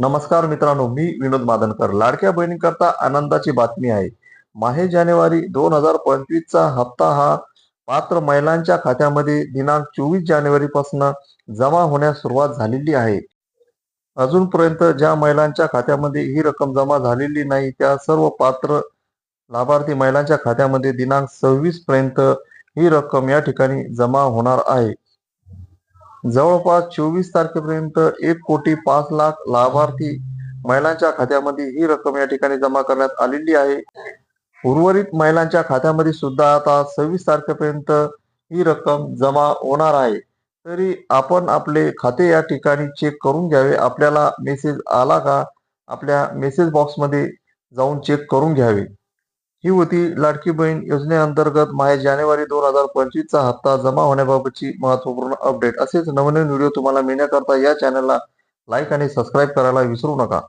नमस्कार मित्रांनो मी विनोद मादनकर. लाडक्या बहिणीकरता आनंदाची बातमी आहे. माहे जानेवारी दोन हजार पंचवीसचा हप्ता हा पात्र महिलांच्या खात्यामध्ये दिनांक चोवीस जानेवारीपासून जमा होण्यास सुरुवात झालेली आहे. अजूनपर्यंत ज्या महिलांच्या खात्यामध्ये ही रक्कम जमा झालेली नाही त्या सर्व पात्र लाभार्थी महिलांच्या खात्यामध्ये दिनांक सव्वीस पर्यंत ही रक्कम या ठिकाणी जमा होणार आहे. जवळपास चोवीस तारखेपर्यंत एक कोटी पाच लाख लाभार्थी महिलांच्या खात्यामध्ये ही रक्कम या ठिकाणी जमा करण्यात आलेली आहे. उर्वरित महिलांच्या खात्यामध्ये सुद्धा आता सव्वीस तारखेपर्यंत ही रक्कम जमा होणार आहे. तरी आपण आपले खाते या ठिकाणी चेक करून घ्यावे. आपल्याला मेसेज आला का? आपल्या मेसेज बॉक्समध्ये जाऊन चेक करून घ्यावे. ही होती लाडकी बहीण योजनेअंतर्गत माहे जानेवारी दोन हजार पंचवीसचा हप्ता जमा होण्याबाबतची महत्त्वपूर्ण अपडेट असेच नवनवीन व्हिडिओ तुम्हाला मिळण्याकरता या चॅनलला लाईक आणि सबस्क्राईब करायला विसरू नका.